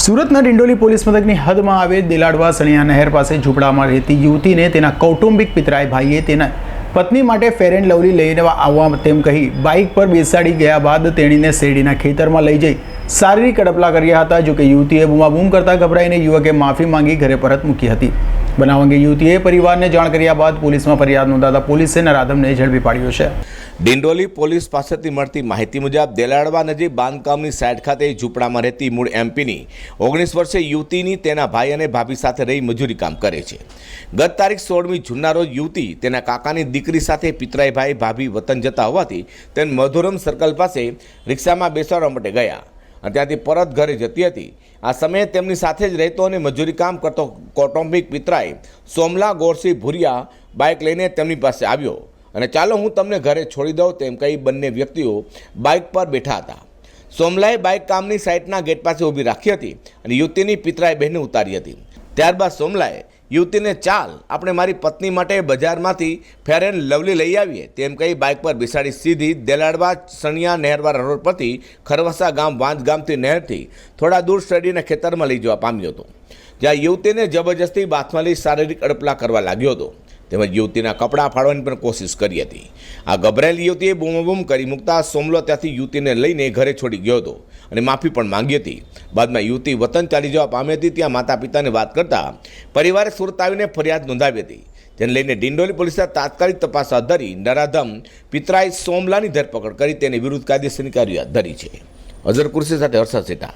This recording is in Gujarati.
સુરતના ડિંડોલી પોલીસ મથકની હદમાં આવે દેલાડવા સણિયા નહેર પાસે ઝૂંપડામાં રહેતી યુવતીને તેના કૌટુંબિક પિતરાય ભાઈએ તેના પત્ની માટે ફેર એન્ડ લવલી લઈને આવવા તેમ કહી બાઇક પર બેસાડી ગયા બાદ તેણીને શેરડીના ખેતરમાં લઈ જઈ શારીરિક અડપલા કર્યા હતા, જોકે યુવતીએ બૂમાબૂમ કરતા ગભરાઈને યુવકે માફી માંગી ઘરે પરત મૂકી હતી. બનાવ અંગે યુવતીએ પરિવારને જાણ કર્યા બાદ પોલીસમાં ફરિયાદ નોંધાતા પોલીસે નરાધમને ઝડપી પાડ્યો છે. ડિંડોલી પોલીસ પાસેથી મળતી માહિતી મુજબ દેલાડવા નજીક બાંધકામની સાઇડ ખાતે ઝૂંપડામાં રહેતી મૂળ એમપીની ઓગણીસ વર્ષે યુવતીની તેના ભાઈ અને ભાભી સાથે રહી મજૂરી કામ કરે છે. ગત તારીખ સોળમી જૂનના રોજ યુવતી તેના કાકાની દીકરી સાથે પિતરાઈભાઈ ભાભી વતન જતા હોવાથી તેને મધુરમ સર્કલ પાસે રિક્ષામાં બેસાડવા માટે ગયા. અને ત્યાંથી પરત ઘરે જતી હતી. આ સમયે તેમની સાથે જ રહેતો અને મજૂરી કામ કરતો કૌટુંબિક પિતરાએ સોમલા ગોરસી ભુરિયા બાઇક લઈને તેમની પાસે આવ્યો અને ચાલો હું તમને ઘરે છોડી દઉં તેમ કહી બંને વ્યક્તિઓ બાઇક પર બેઠા હતા. સોમલાએ બાઇક કામની સાઇટના ગેટ પાસે ઊભી રાખી હતી અને યુવતીની પિતરાએ બહેને ઉતારી હતી. ત્યારબાદ સોમલાએ યુવતીને ચાલ, આપણે મારી પત્ની માટે બજારમાંથી ફેર એન્ડ લવલી લઈ આવીએ. તેમ કહી બાઇક પર બેસાડી સીધી દેલાડવા સણિયા નહેરવા રોડ પરથી ખરવસા ગામ, વાંજ ગામથી નહેરથી થોડા દૂર શેરડીના ખેતરમાં લઈ જવા પામ્યો હતો, જ્યાં યુવતીને જબરજસ્તી બાથમાં શારીરિક અડપલા કરવા લાગ્યો હતો. તેમજ યુવતીના કપડાં ફાડવાની પણ કોશિશ કરી હતી. આ ગભરાયેલી યુવતીએ બૂમબૂમ કરી મૂકતા સોમલો ત્યાંથી યુવતીને લઈને ઘરે છોડી ગયો હતો અને માફી પણ માંગી હતી. બાદમાં યુવતી વતન ચાલી જવા પામી હતી, ત્યાં માતા પિતાને વાત કરતા પરિવારે સુરત આવીને ફરિયાદ નોંધાવી હતી. જેને લઈને ડિંડોલી પોલીસે તાત્કાલિક તપાસ હાથ ધરી નરાધમ પિતરાઈ સોમલાની ધરપકડ કરી તેની વિરુદ્ધ કાયદેસરની કાર્યવાહી ધરી છે. અઝર કુર્સી સાથે હર્ષદ સેઠા